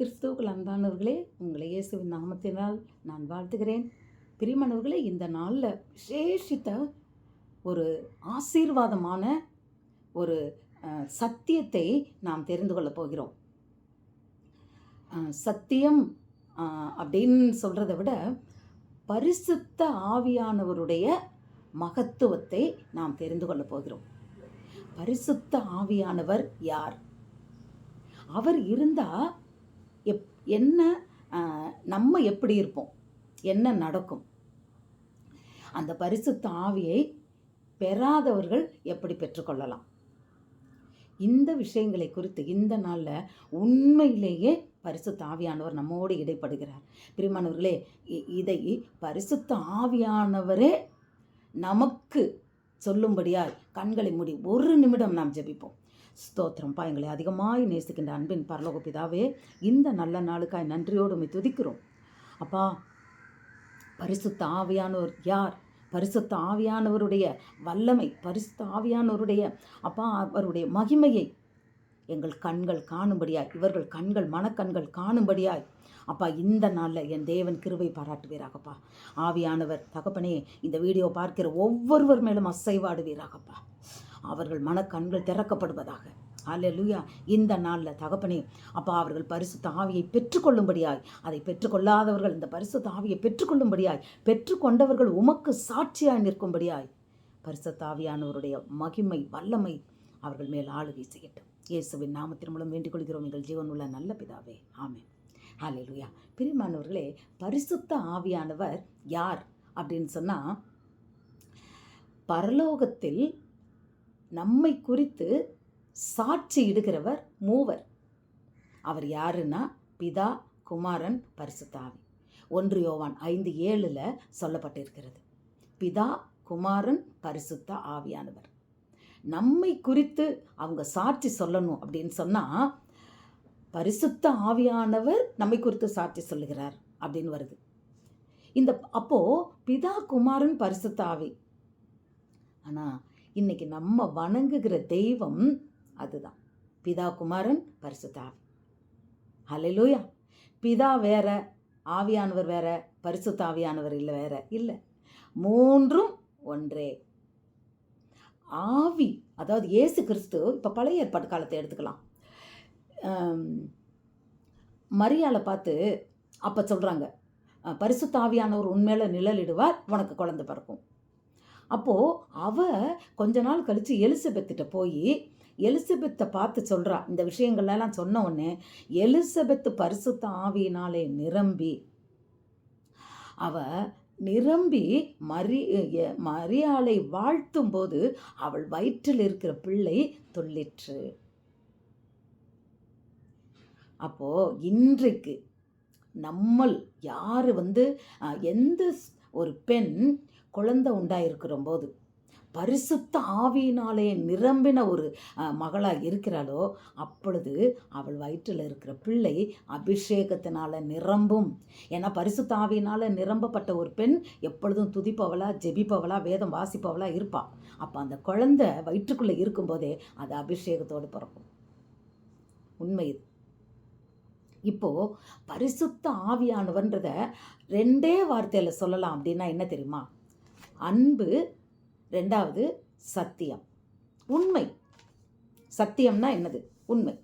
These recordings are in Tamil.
கிறிஸ்துவுக்குள் அன்பானவர்களே உங்களை இயேசுவின் நாமத்தினால் நான் வாழ்த்துகிறேன். பிரிமணவர்களே இந்த நாளில் விசேஷித்த ஒரு ஆசீர்வாதமான ஒரு சத்தியத்தை நாம் தெரிந்து கொள்ளப் போகிறோம். சத்தியம் அப்படின்னு சொல்கிறத விட பரிசுத்த ஆவியானவருடைய மகத்துவத்தை நாம் தெரிந்து கொள்ளப் போகிறோம். பரிசுத்த ஆவியானவர் யார்? அவர் இருந்தால் எப் என்ன நம்ம எப்படி இருப்போம்? என்ன நடக்கும்? அந்த பரிசுத்த ஆவியை பெறாதவர்கள் எப்படி பெற்றுக்கொள்ளலாம்? இந்த விஷயங்களை குறித்து இந்த நாளில் உண்மையிலேயே பரிசுத்த ஆவியானவர் நம்மோடு இடைப்படுகிறார். பிரிமானவர்களே இ- இதை பரிசுத்த ஆவியானவரே நமக்கு சொல்லும்படியாய் கண்களை மூடி ஒரு நிமிடம் நாம் ஜெபிப்போம். ஸ்தோத்திரம்ப்பா எங்களை அதிகமாய் நேசிக்கின்ற அன்பின் பரலோக பிதாவே இந்த நல்ல நாளுக்காய் நன்றியோடு துதிக்கிறோம். அப்பா பரிசுத்த ஆவியானவர் யார்? பரிசுத்த ஆவியானவருடைய வல்லமை பரிசுத்த ஆவியானவருடைய அப்பா அவருடைய மகிமையை எங்கள் கண்கள் காணும்படியாய் இவர்கள் கண்கள் மனக்கண்கள் காணும்படியாய் அப்பா இந்த நாளில் என் தேவன் கிருவை பாராட்டுவீராகப்பா. ஆவியானவர் தகப்பனே இந்த வீடியோ பார்க்கிற ஒவ்வொருவர் மேலும் அசைவாடுவீராகப்பா. அவர்கள் மனக்கண்கள் திறக்கப்படுவதாக. அல்லேலூயா இந்த நாளில் தகப்பனே அப்பா அவர்கள் பரிசுத்த ஆவியை பெற்றுக்கொள்ளும்படியாய் அதை பெற்றுக்கொள்ளாதவர்கள் இந்த பரிசு தாவியை பெற்றுக்கொள்ளும்படியாய் பெற்றுக்கொண்டவர்கள் உமக்கு சாட்சியாய் நிற்கும்படியாய் பரிசுத்த ஆவியானவருடைய மகிமை வல்லமை அவர்கள் மேல் ஆளுகை செய்யட்டும். இயேசுவின் நாமத்தின் மூலம் வேண்டிக் கொள்கிறோம் எங்கள் உள்ள நல்ல பிதாவே. ஆமே ஹalleluya. பிரிமானவர்களே பரிசுத்த ஆவியானவர் யார் அப்படின்னு சொன்னால் பரலோகத்தில் நம்மை குறித்து சாட்சி இடுகிறவர் மூவர். அவர் யாருன்னா? பிதா குமாரன் பரிசுத்த ஆவி ஒன்று யோவான் ஐந்து ஏழில் சொல்லப்பட்டிருக்கிறது. பிதா குமாரன் பரிசுத்த ஆவியானவர். நம்மை குறித்து அவங்க சாட்சி சொல்லணும் அப்படின்னு சொன்னால் பரிசுத்த ஆவியானவர் நம்மை குறித்து சாட்சி சொல்லுகிறார் அப்படின்னு வருது. இந்த அப்போ பிதா குமாரன் பரிசுத்த ஆவி. ஆனால் இன்னைக்கு நம்ம வணங்குகிற தெய்வம் அதுதான். பிதா குமாரன் பரிசுத்தாவி ஹலலூயா பிதா வேற ஆவியானவர் வேற பரிசுத்தாவியானவர் இல்லை வேற இல்லை. மூன்றும் ஒன்றே. ஆவி அதாவது இயேசு கிறிஸ்து இப்போ பழைய ஏற்பாட்டு காலத்தை எடுத்துக்கலாம். ஆம், பார்த்து அப்போ சொல்கிறாங்க பரிசுத்தாவியானவர் உண்மையில் உண்மையில நிழலிடுவார் உனக்கு குழந்தை பிறக்கும். அப்போது அவ கொஞ்ச நாள் கழித்து எலிசபெத்திட்ட போய் எலிசபெத்தை பார்த்து சொல்கிறா இந்த விஷயங்கள்லாம் சொன்ன உடனே எலிசபெத்து பரிசுத்த ஆவியினாலே நிரம்பி. அவ நிரம்பி மரி மரியாளை வாழ்த்தும் போது அவள் வயிற்றில் இருக்கிற பிள்ளை தொல்லிற்று அப்போ இன்றைக்கு நம்மள் யார் வந்து எந்த ஒரு பெண் குழந்தை உண்டாயிருக்கிற போது பரிசுத்த ஆவியினாலே நிரம்பின ஒரு மகளாக இருக்கிறாளோ அப்பொழுது அவள் வயிற்றில் இருக்கிற பிள்ளை அபிஷேகத்தினால நிரம்பும். ஏன்னா பரிசுத்த ஆவியினால நிரம்பப்பட்ட ஒரு பெண் எப்பொழுதும் துதிப்பவளா ஜெபிப்பவளா வேதம் வாசிப்பவளா இருப்பா. அப்போ அந்த குழந்தை வயிற்றுக்குள்ளே இருக்கும்போதே அது அபிஷேகத்தோடு பிறக்கும். உண்மை இது. இப்போ பரிசுத்த ஆவியானவன்றத ரெண்டே வார்த்தையில் சொல்லலாம் அப்படின்னா என்ன தெரியுமா? அன்பு ரெண்டாவது சத்தியம். உண்மை. சத்தியம்னா என்னது? உண்மை.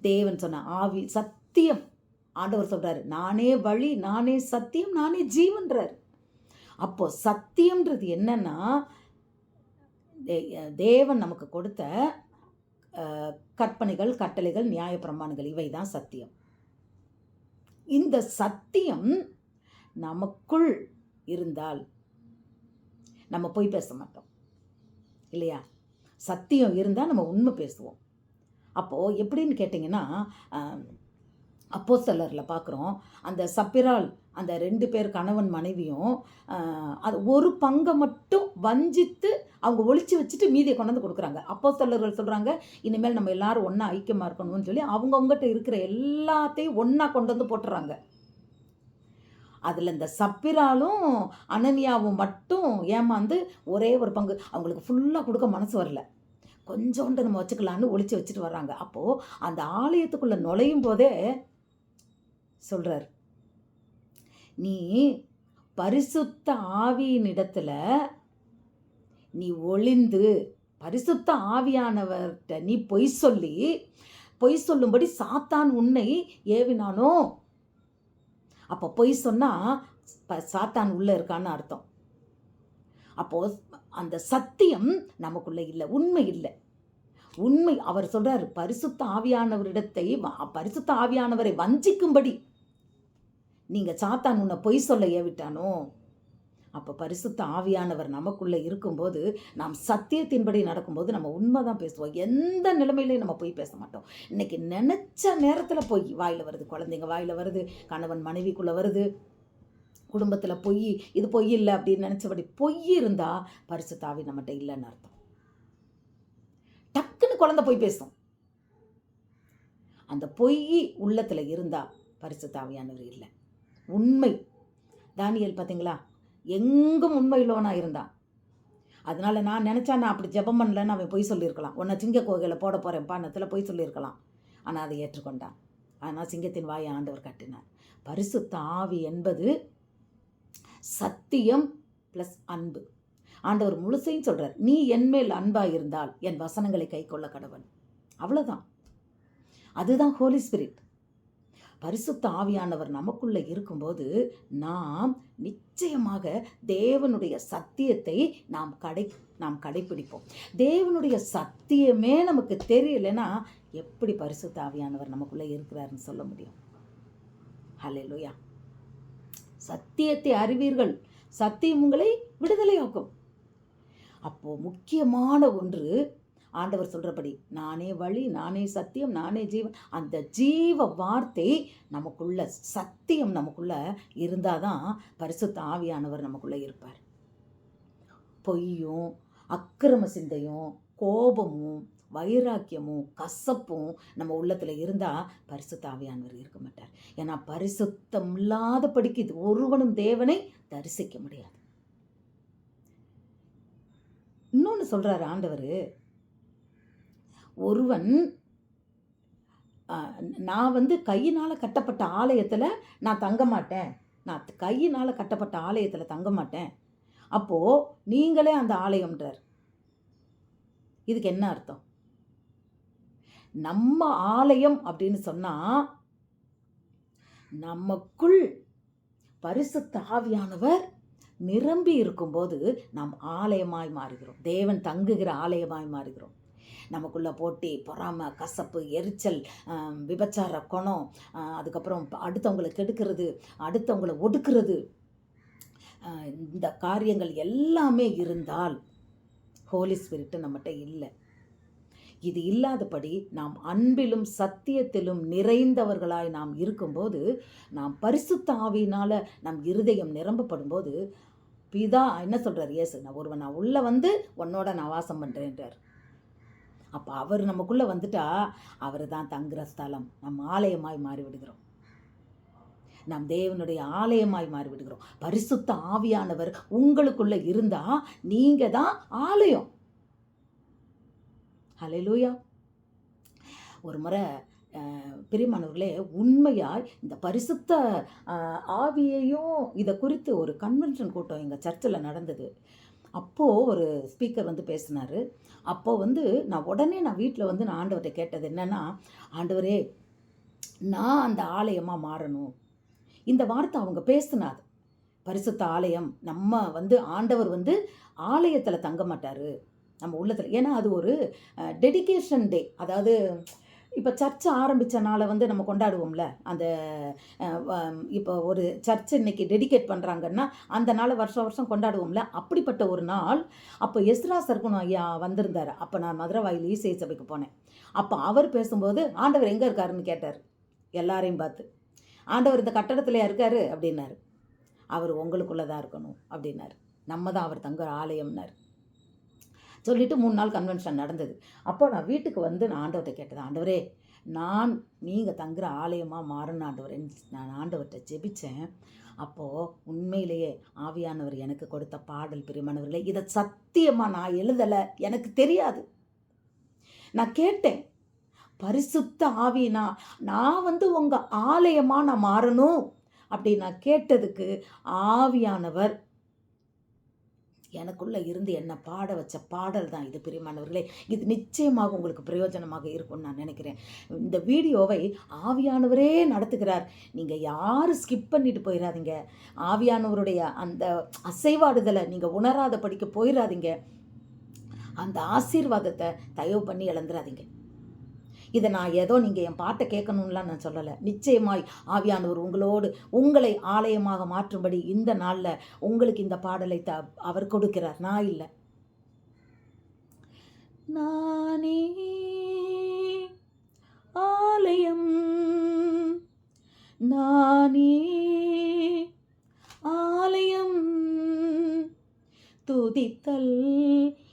தேவன் சொன்ன ஆவி சத்தியம். ஆண்டவர் சொல்றாரு நானே வழி நானே சத்தியம் நானே ஜீவன்றார். அப்போ சத்தியம்ன்றது என்னன்னா தே- தேவன் நமக்கு கொடுத்த கற்பனைகள் கட்டளைகள் நியாயப்பிரமாணங்கள் இவை தான் சத்தியம். இந்த சத்தியம் நமக்குள் இருந்தால் நம்ம போய் பேச மாட்டோம். இல்லையா? சத்தியம் இருந்தால் நம்ம உண்மை பேசுவோம். அப்போது எப்படின்னு கேட்டிங்கன்னா அப்போ சிலரில் பார்க்குறோம் அந்த சப்பிரால் அந்த ரெண்டு பேர் கணவன் மனைவியும் அது ஒரு பங்கை மட்டும் வஞ்சித்து அவங்க ஒழிச்சு வச்சுட்டு மீதியை கொண்டாந்து கொடுக்குறாங்க. அப்போ சிலர்கள் சொல்கிறாங்க இனிமேல் நம்ம எல்லாரும் ஒன்றா ஐக்கியமாக இருக்கணும்னு சொல்லி அவங்கவுங்ககிட்ட இருக்கிற எல்லாத்தையும் ஒன்றா கொண்டு வந்து போட்டுறாங்க. அதில் இந்த சப்பிராலும் அனன்யாவும் மட்டும் ஏமாந்து ஒரே ஒரு பங்கு. அவங்களுக்கு ஃபுல்லாக கொடுக்க மனசு வரல. கொஞ்சோண்டு நம்ம வச்சுக்கலான்னு ஒழிச்சு வச்சுட்டு வர்றாங்க. அப்போது அந்த ஆலயத்துக்குள்ளே நுழையும் போதே சொல்கிறார் நீ பரிசுத்த ஆவியினிடத்துல நீ ஒளிந்து பரிசுத்த ஆவியானவர்கிட்ட நீ பொய் சொல்லி பொய் சொல்லும்படி சாத்தான் உன்னை ஏவினானோ? அப்போ பொய் சொன்னால் ப- சாத்தான் உள்ளே இருக்கான்னு அர்த்தம். அப்போது அந்த சத்தியம் நமக்குள்ளே இல்லை உண்மை இல்லை. உண்மை அவர் சொல்கிறார் பரிசுத்த ஆவியானவரிடத்தை பரிசுத்த ஆவியானவரை வஞ்சிக்கும்படி. நீங்கள் சாத்தான் உன்னை பொய் சொல்ல ஏவிட்டானோ? அப்போ பரிசுத்த ஆவியானவர் நமக்குள்ளே இருக்கும்போது நாம் சத்தியத்தின்படி நடக்கும்போது நம்ம உண்மை தான் பேசுவோம். எந்த நிலைமையிலையும் நம்ம போய் பேச மாட்டோம். இன்னைக்கு நினச்ச நேரத்தில் போய் வாயில் வருது. குழந்தைங்க வாயில் வருது கணவன் மனைவிக்குள்ளே வருது குடும்பத்தில் பொய் இது பொய் இல்லை அப்படின்னு நினச்சபடி பொய் இருந்தால் பரிசு தாவி நம்மகிட்ட இல்லைன்னு அர்த்தம். டக்குன்னு குழந்தை போய் பேசும். அந்த பொய் உள்ளத்தில் இருந்தால் பரிசு தாவியானவர் இல்லை. உண்மை. தானியல் பார்த்தீங்களா எங்கும் உண்மையுள்ளவனாக இருந்தான். அதனால நான் நினச்சா நான் அப்படி ஜெபம் பண்ணலன்னு அவன் பொய் சொல்லியிருக்கலாம். உன்னை சிங்க கோகையில் போட போகிறேன் பானத்தில் பொய் சொல்லியிருக்கலாம். ஆனால் அதை ஏற்றுக்கொண்டான். ஆனால் சிங்கத்தின் வாயை ஆண்டவர் கட்டினார். பரிசு தாவி என்பது சத்தியம் ப்ளஸ் அன்பு. ஆண்டவர் முழுசையும் சொல்கிறார் நீ என்மேல் அன்பாக இருந்தால் என் வசனங்களை கைக்கொள்ள கடவன் அவ்வளோதான் அதுதான் ஹோலி ஸ்பிரிட் பரிசுத்த ஆவியானவர் நமக்குள்ளே இருக்கும்போது நாம் நிச்சயமாக தேவனுடைய சத்தியத்தை நாம் கடை நாம் கடைப்பிடிப்போம். தேவனுடைய சத்தியமே நமக்கு தெரியலைன்னா எப்படி பரிசுத்த ஆவியானவர் நமக்குள்ளே இருக்கிறாருன்னு சொல்ல முடியும்? ஹalleluya சத்தியத்தை அறிவீர்கள். சத்தியம் உங்களை விடுதலையாக்கும். அப்போது முக்கியமான ஒன்று ஆண்டவர் சொல்கிறபடி நானே வழி நானே சத்தியம் நானே ஜீவன் அந்த ஜீவ வார்த்தை நமக்குள்ள சத்தியம் நமக்குள்ளே இருந்தால் தான் பரிசுத்த ஆவியானவர் நமக்குள்ளே இருப்பார். பொய்யும் அக்கிரம சிந்தையும் கோபமும் வைராக்கியமும் கசப்பும் நம்ம உள்ளத்தில் இருந்தால் பரிசுத்தாவியானவர் இருக்க மாட்டார். ஏன்னா பரிசுத்தம் இல்லாதபடிக்கு இது ஒருவனும் தேவனை தரிசிக்க முடியாது. இன்னொன்று சொல்கிறார் ஆண்டவர் ஒருவன் நான் வந்து கையினால் கட்டப்பட்ட ஆலயத்தில் நான் தங்க மாட்டேன். நான் கையினால் கட்டப்பட்ட ஆலயத்தில் தங்க மாட்டேன். அப்போது நீங்களே அந்த ஆலயம்ன்றார். இதுக்கு என்ன அர்த்தம்? நம்ம ஆலயம் அப்படின்னு சொன்னால் நமக்குள் பரிசுத்த ஆவியானவர் நிரம்பி இருக்கும்போது நாம் ஆலயமாய் மாறுகிறோம். தேவன் தங்குகிற ஆலயமாய் மாறுகிறோம். நமக்குள்ளே போட்டி பொறாமை கசப்பு எரிச்சல் விபச்சார குணம் அதுக்கப்புறம் அடுத்தவங்களை கெடுக்கிறது அடுத்தவங்களை ஒடுக்கிறது. இந்த காரியங்கள் எல்லாமே இருந்தால் ஹோலி ஸ்பிரிட்டு நம்மகிட்ட இல்லை. இது இல்லாதபடி நாம் அன்பிலும் சத்தியத்திலும் நிறைந்தவர்களாய் நாம் இருக்கும்போது நாம் பரிசுத்த ஆவியினால் நம் இருதயம் நிரம்பப்படும்போது பிதா என்ன சொல்கிறார் இயேசு நான் ஒருவன் நான் உள்ளே வந்து உன்னோட நான் வாசம் பண்ணுறேன்றார் அப்போ அவர் நமக்குள்ளே வந்துட்டா அவர் தான் தங்குற ஸ்தலம். நம் ஆலயமாய் மாறி விடுகிறோம் நாம் தேவனுடைய ஆலயமாய் மாறி விடுகிறோம் பரிசுத்த ஆவியானவர் உங்களுக்குள்ளே இருந்தால் நீங்கள் தான் ஆலயம். ஹalleluya. ஒரு முறை பிரியமானவர்களே உண்மையாய் இந்த பரிசுத்த ஆவியையும் இதை குறித்து ஒரு கன்வென்ஷன் கூட்டம் எங்கள் சர்ச்சில் நடந்தது. அப்போது ஒரு ஸ்பீக்கர் வந்து பேசினார். அப்போது வந்து நான் உடனே நான் வீட்டில் வந்து நான் ஆண்டவர்கிட்ட கேட்டது என்னன்னா ஆண்டவரே நான் அந்த ஆலயமாக மாறணும். இந்த வார்த்தை அவங்க பேசினாது பரிசுத்த ஆலயம் நம்ம வந்து ஆண்டவர் வந்து ஆலயத்தில் தங்க மாட்டார். நம்ம உள்ளத்தில் ஏன்னா அது ஒரு டெடிகேஷன் டே அதாவது இப்போ சர்ச்சை ஆரம்பித்த நாளை வந்து நம்ம கொண்டாடுவோம்ல. அந்த வ- இப்போ ஒரு சர்ச் இன்னைக்கு டெடிகேட் பண்ணுறாங்கன்னா அந்த நாளை வருஷம் வருஷம் கொண்டாடுவோம்ல. அப்படிப்பட்ட ஒரு நாள் அப்போ எஸ்ரா சர்க்குணம் ஐயா வந்திருந்தார். அப்போ நான் மதுரவாயில் இசை சபைக்கு போனேன். அப்போ அவர் பேசும்போது ஆண்டவர் எங்கே இருக்காருன்னு கேட்டார். எல்லாரையும் பார்த்து. ஆண்டவர் இந்த கட்டடத்துலையா இருக்கார் அப்படின்னாரு. அவர் உங்களுக்குள்ளே தான் இருக்கணும் அப்படின்னாரு. நம்ம தான் அவர் தங்குற ஆலயம்னார். சொல்லிவிட்டு மூணு நாள் கன்வென்ஷன் நடந்தது. அப்போ நான் வீட்டுக்கு வந்து நான் ஆண்டவர்கிட்ட கேட்டது ஆண்டவரே நான் நீங்கள் தங்குற ஆலயமாக மாறணும் ஆண்டவரே நான் ஆண்டவர்கிட்ட ஜெபித்தேன் அப்போது உண்மையிலேயே ஆவியானவர் எனக்கு கொடுத்த பாடல் பிரியமானவர்களே இதை சத்தியமாக நான் எழுதலை. எனக்கு தெரியாது. நான் கேட்டேன் பரிசுத்த ஆவினா நான் வந்து உங்கள் ஆலயமாக நான் மாறணும்? அப்படி நான் கேட்டதுக்கு ஆவியானவர் எனக்குள்ளே இருந்து என்னை பாட வச்ச பாடல் தான் இது பிரியமானவர்களே. இது நிச்சயமாக உங்களுக்கு பிரயோஜனமாக இருக்கும்னு நான் நினைக்கிறேன். இந்த வீடியோவை ஆவியானவரே நடத்துகிறார். நீங்கள் யாரும் ஸ்கிப் பண்ணிட்டு போயிடாதீங்க ஆவியானவருடைய அந்த அசைவாடுதலை நீங்கள் உணராத படிக்க போயிடாதீங்க அந்த ஆசீர்வாதத்தை தயவு பண்ணி இழந்துடாதீங்க இதை நான் ஏதோ நீங்கள் என் பாட்டை கேட்கணும்லாம் நான் சொல்லலை. நிச்சயமாய் ஆவியானவர் உங்களோடு உங்களை ஆலயமாக மாற்றும்படி இந்த நாளில் உங்களுக்கு இந்த பாடலை த அவர் கொடுக்கிறார். நான் இல்லை. நானே ஆலயம். நானே ஆலயம். துதித்தல்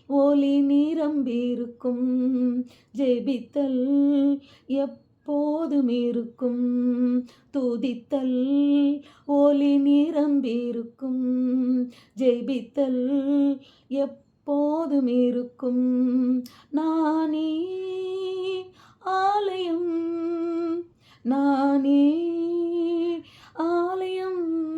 ஒளி நிரம்பியிருக்கும். ஜெபித்தல் எப்போதும் இருக்கும். துதித்தல் ஒளி நிரம்பியிருக்கும். ஜெபித்தல் எப்போதும் இருக்கும். நானே ஆலயம் நானே ஆலயம்.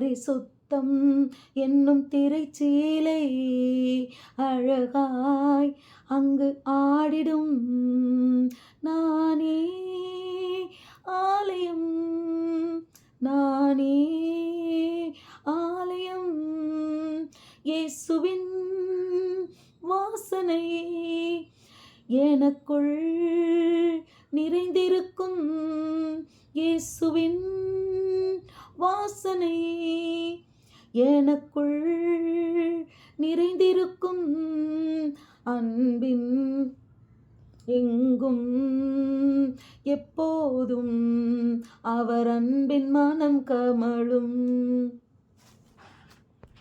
பரிசுத்தம் என்னும் திரைச்சீலை அழகாய் அங்கு ஆடிடும். நானே ஆலயம் நானே ஆலயம். இயேசுவின் வாசனை எனக்குள் நிறைந்திருக்கும். இயேசுவின் வாசனை. எனக்குள் நிறைந்திருக்கும் அன்பின் எங்கும் எப்போதும் அவர் அன்பின் மனம் கமழும்.